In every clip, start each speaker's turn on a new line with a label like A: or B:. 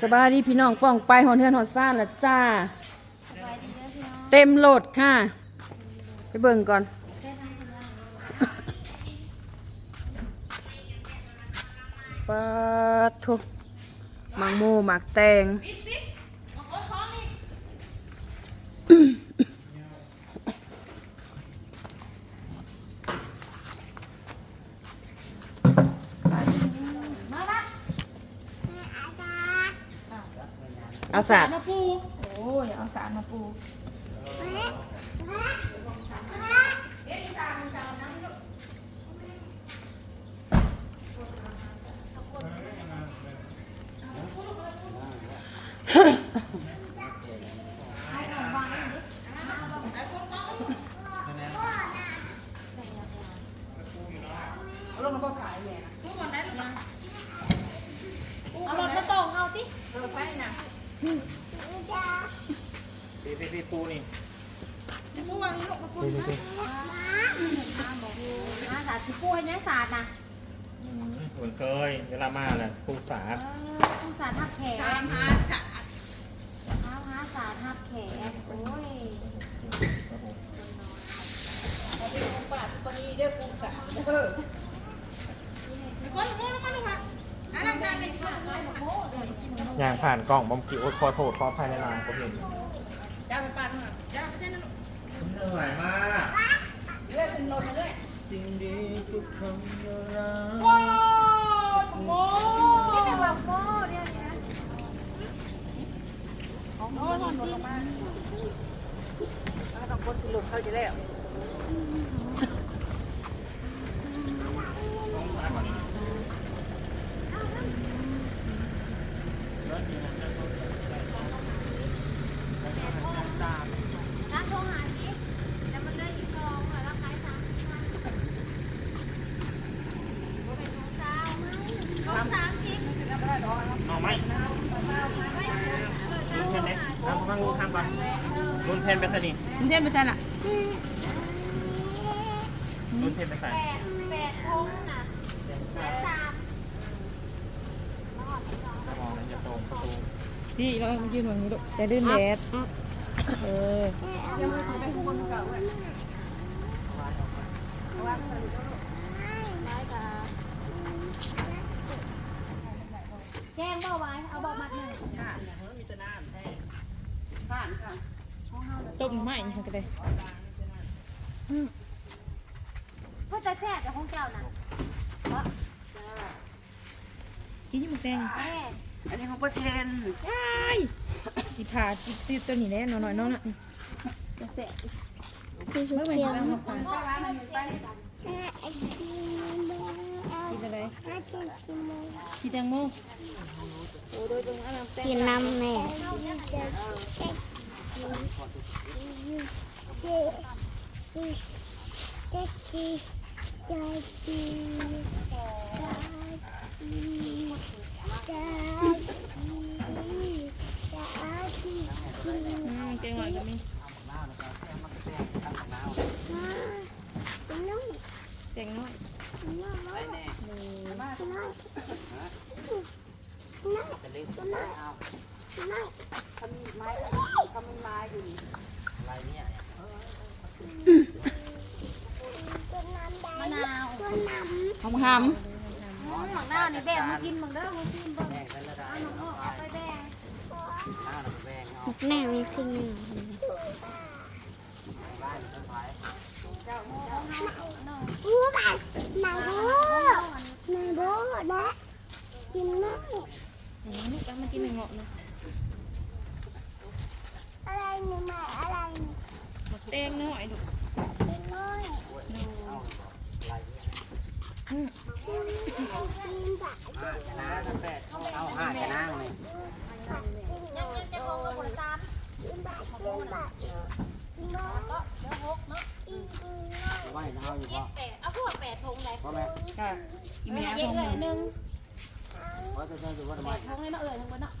A: สบายดีพี่น้องป้องไปหอนเฮือนหอซ่านละจ้า เต็มโหลดค่ะ ไปเบิ่งก่อนปาทุกมังโมหมักแตง เอาสาด
B: มาปูโอ้ยเอาสารมาปู
C: เอารถมาตรงเอาติ
D: ปี ปีปีปูนี่
C: ปูวางนี่ลูกมาปูมาสาดสิปูให้ยังสาดนะ
D: เหมือนเคยเวลามาแหละปูสา
C: เออปูสาดทับแขน
B: ตามหาฉะ
C: เอาหาสาดทับแขนโอ้ย
B: ปาดปนีเด้อปูสะเออมีคนงูลงมาลงมาอันนั้นจะเป็นชาติไว้หมดโม่เดี๋ยวกินมัน
D: อย่าง ผ่านกล่องบอมกิโอตขอโทษขออภัยในไลน์ผมเห็น
B: จ้าไปปาดมาจ้าไปเช่นนั้น
D: เหนื่อยมาก
B: เลื่อนเป็นลมมาด้วย
D: สิ่งดีทุกคำว่ารัก
B: โอ้โห
C: นี่เป็นแบบโม่เดี๋ยนี้
B: ของโอ้ยคนที่
A: ต้องคนที่หลุดเขาจะแล้ว
C: ร้านโทรหาสิแต่มันเลยอีกกองอะแล้วขายสามสิบห้าบ่เป็นของสาวกองสามสิบ
D: เอไหมลุงเทนเนี่ยทำข้างลุงทำก่อนลุงเทนไปสนิท
B: เทียนไปใช่น่ะ
D: ลุงเทนไปใส่
C: แปดแปดพงนะแสนสาม
D: มองแล้วจะตรงประตู
B: พี่เรายืนแบบนี้ลูกจะดื้นแดดเออ
C: แกงเบาไว้เอาเบามัดหนึ่ง
B: ต้มไม้ค่ะก็ได้
C: เพื่อจะแซ่บแต่ของเจ้าน่ะ
B: กินยี่หมูแดง
C: แม่
A: อันนี้ของประเทน
B: ว้ายสิผ่าติดตัวนี้แน่นอนหน่อยน้องน่ะ
C: จะแซ่บ
B: ไม่เป็นไรม กินแตงโม
E: กินน้ำแม่เจ๊จีใจจีใจจี
B: อืมแกงหน่อยก็มี
E: น้อง
B: แกงน้อย
E: น้องน้อยน้อยน้อย
C: มะนาว
B: หอมหาม
C: หมักหน้าวนี่แบ่งมากินหมักเด้อมากินเบิ่งเอาหมักออกเอาไปแบ่ง
E: แม่มีเพลงหนึ่งอู้แบบนายโบนายโบนะกินมาก
B: อืมลูกเอามากินเงาะนะ
E: อะไรนี่มาอะไรนี่
B: หมักแตงน้อยลูก
E: กินน้อย
B: อืม
E: กินแบบ
D: เอาห้าจะนั่งเลย
C: ยังยังจะพงกับผลซ้
E: กินแบบกินแบบกินน้อยำ
C: ก็เดี๋ยวหกเนาะ
E: กินน้อย
D: ไหวนะเอาอยู่
C: เจ็
D: ป่
C: แปดเอาพวกแปดพงเลย
D: พ่อแม่
B: ค่อี
C: เมีอยเย็น
B: ทอง
C: เลยหนึ่ง
D: ว่าจะเชิญดูว่าทำ
C: แป
D: ไม
C: ดพงเลยเนาะเออทั้งหมดเนาะ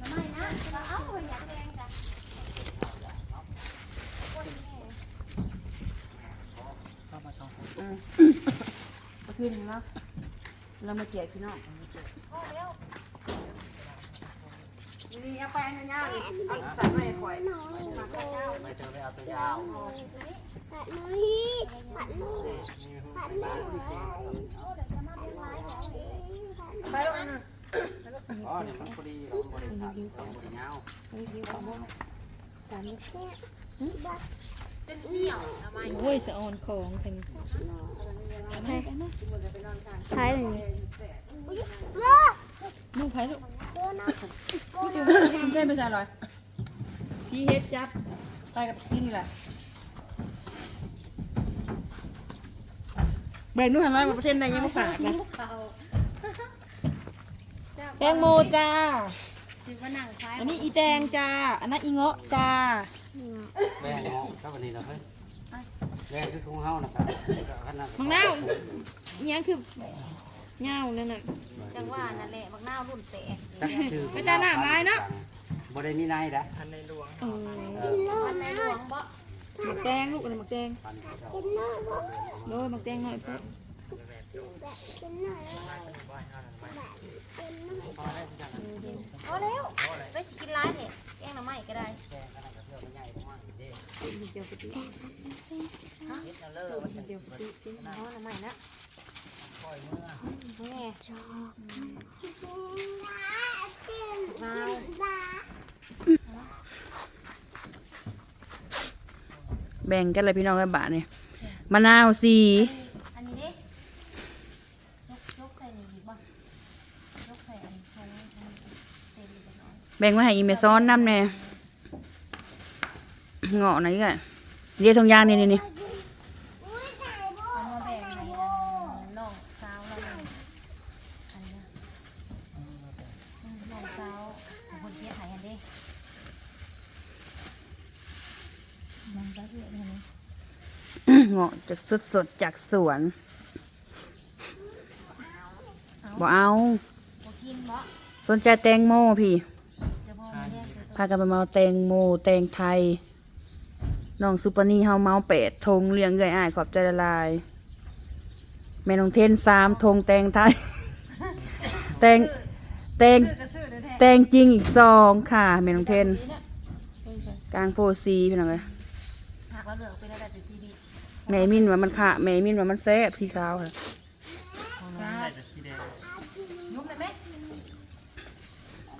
C: ทำไมนะเอ้าอยากแดงจ้ะ
A: ก็ขึ้นเนาะเรามาแจกพี่น้องนี่เอาไปอันยาวเลยเอาใส่ไม้ข่อย
E: น่อยโบ
D: ไม่เจอไม่เอาตัวยาว
E: ผัดน้อยผัดน้อยผัดน้อย
A: ไปแล้วอันนึง
D: อ๋อเนี่ยมันพอดีเราบริษัทเราบริเงา
C: เป็นเหนียว
A: โอ้ยสะออนของเป็น
E: ใช่เลย
A: นุ่งไผ่ลูก
E: โบนะ
A: เล่นไปจ้าหน่อยพี่เฮ็ดจับไปกับพี่นี่แหละแบ่งนู่นหันไล่มาประเทศใดยังไม่ฝากนะแตงโมจ้า
C: สิว่า
A: อันนี้อีแตงจ้า อันนั้นอีเงาะจ้า
D: แม่งงครับวันนี้เราเฮ้ย แม่คือของเฮานะครับขนาด
A: มังนาวอิหยังคือเงานั่นน่ะ
C: จังว่านั่นแหละบักหน้าวรุ่นแตก
D: ตั้งชื่อ
A: ไปจ้าหน้าไม้เนาะ
D: บ่ได้มีนายนะ
C: มันในหลวงบ่
A: หมักแตงลูกอันนี้หมักแตง
D: ปันเขา
E: กินหน่อยโบ
A: โดยหมักแตงหน่อยเพื่อ
E: กินหน่อยกินหน่อย
C: พอแล้วไม่สิกินร้ายเนี่ยแกงหน่อไม้ก็ได้
D: เฮ็ดเอาเลยมันจะเดี๋ยว
C: เอาหน่อไมนะ
D: ปล่อยมือ
C: นี่
E: กิน
C: มา
A: แบ่งกันเลยพี่น้องกันบาทเนี่ยมะนาวสีแบ่งไว้ให้อีเมซ้อนน้ำแน่เงาะไหนกันเรียกทองยางนี่นี่นี่
E: อุ้ยไก่โบ
C: เอามาแบ่งในน้องสาวเราเลยอันนี้ น้องสาวของคนเจี๊ยบหายอันดิมันก็เยอะเลย
A: เงาะจากสดสดๆจากสวนบ่เอา
C: โบกินบ่
A: สนใจแตงโมพี่
C: จะพอมาแยกคือตัว
A: พากันไปเมาแตงโมแตงไทยน้องซุปเปอร์นี่เฮาเมาเป็ดทงเลี้ยงเกยอ้ายขอบใจละลายแม่น้องเทนสามทงแตงไทย แตงแตง
C: กระสือเด้อ แท้
A: แตงจริงอีกซองค่ะแม่น้องเทนกลางโพสีพี่น้องเลย
C: หากเราเหลือไปแล้วแต่ซีดี
A: แม่มินว่ามันค่ะแม่มินว่ามันแซ่บสีขาวค่ะ
C: นุ่มเลยไหม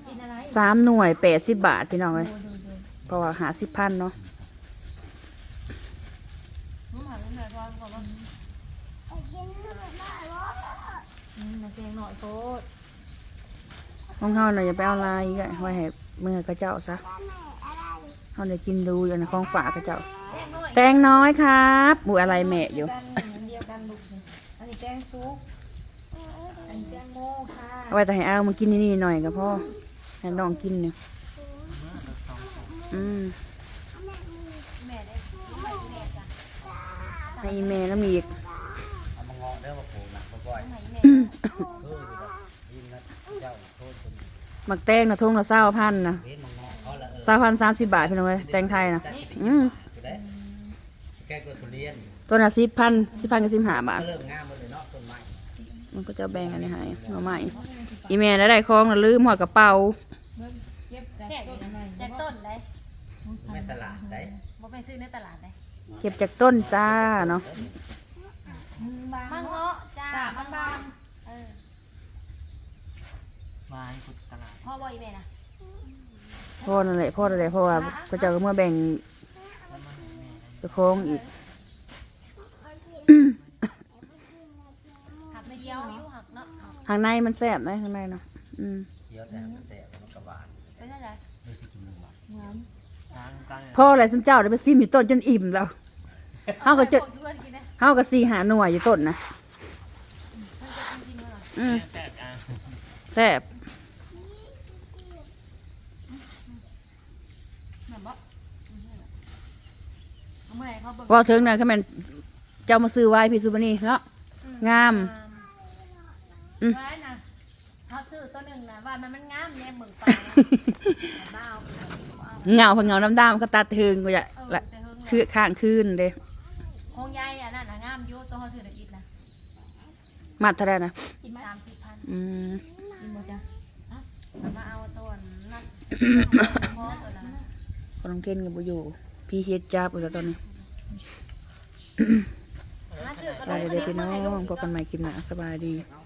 C: กินอะไร
A: สามหน่วยแปดสิบบาทพี่น้องเลยเพราะว่าหาสิบพันเนาะ
C: นุ่มหานุ่มเลยพร้อมก่อนว่า
E: กินหน่อยได้โบ
C: อืมมาแกงหน่อยโคต ร
A: ห้องเฮาหน่อยอย่าไปเอาลายอีกอะไว้ให้เมื่อกระเจ้าซะ
E: แม่อะไร
A: เฮาได้กินดูอยู่นะของฝากกระเจ้า
C: แกงหน่อย
A: แตงน้อยครับบุอะไรแม่อยู่
C: กันเดียวกันลูกนี่อันนี้แกงซุปอันนี้แกงโม่ค่ะ
A: เอาไว้แต่ให้เอามากินนี่ๆหน่อยก็พอให้น้องกินเนี่ยอืม
C: แม่ได้ลูกไปแม่จ้ะ
A: ให้อีแม่น้ำอีก
D: เอามางอเด้อมาปลูกนะบ่อย
C: ไหนแม่
D: ๆคืออยู่แบบ
A: หมักแตงนะทงละเศร้าพันนะ
D: เฮ็ดมางอเขาละเออ
A: เศร้าพันสามสิบบาทพี่น้องเลยแตงไทยนะอืม
D: จะได้แกก็ทุเรียน
A: ตัวละสิบพันสิบพันกับสิบห้าบาท
D: ก็เริ่มงามหมดเลยเนาะต้นไม้
A: มันก็จะแบ่งอันนี้ให้หน่อไม้อีแม่ได้ได้คล้องแล้วลืมหัวกระเป๋า
C: แซ่บจากต้นเลย
D: แม่ตลาดได้
C: บ่ไปซื้อในตลาดเลย
A: เก็บจากต้นจ้าเนาะ
C: มังเงาะจ้ามังบางเออ
D: มาให้พุทธตลาด
C: พ่อบ่อีแม่นะ
A: พ่อนั่นแหละพ่อนั่นแหละเพราะว่าก็จะเมื่อแบ่งเจะคล้องอีก
C: หักไม่เดียวอยู่หักเนาะหัก
A: ข้างในมันแซ่บไหมข้างในเนาะอืม
D: เขียวแต่มันแสบมันกระบาด
C: ไปเท่าไหร่
D: ดูสิกินมันหวาน
A: พ่ออะไรสมเจ้าได้ไปซิมอยู่ต้นจนอิ่มแล้วเฮาก็จะ
C: พวเพื่อนกินนะ
A: เฮาก็ซีหาหน่วยอยู่ต้นนะ
C: เพิ่นจะกินจริงเหรอ
A: อืมแซ่บ
C: แม่นบ่ เอาเมื่อไหร่เขาเบิ่ง
A: ว่าถึงนะคือแม่นเจ้ามาซื้อไว้พี่สุบนี่เนาะ งาม อืม
C: ไว้นะเขาซื้อตัวหนึ่งนะว่ามันมันงามแน่เบิ่งไปบ้าเอาเอา
A: เงาเพิ่นเงาน้ำๆก็ตาถึงก็จะ
C: เออ
A: ละ
C: แต่เฮิง
A: คือข้างคืนเด้
C: คงยายอะนั่นน่ะงามอยู่ตัวเขาซื้อได้กินนะ
A: มัดเท่าไหร่นะ
C: กินสามสิบ
A: อืม
C: กินหมดจ้ะอะมาเอาตัวนั่น พอตัวนั้น
A: พอน้องเทนกับบุอยู่ พี่เฮ็ดจับอยู่แล้วตอนนี้
C: มาซื้อกระ
A: ไป
C: ดูก
A: เลยพี่น้องพบกันใหม่คลิปหน้าสบายดี
D: เอา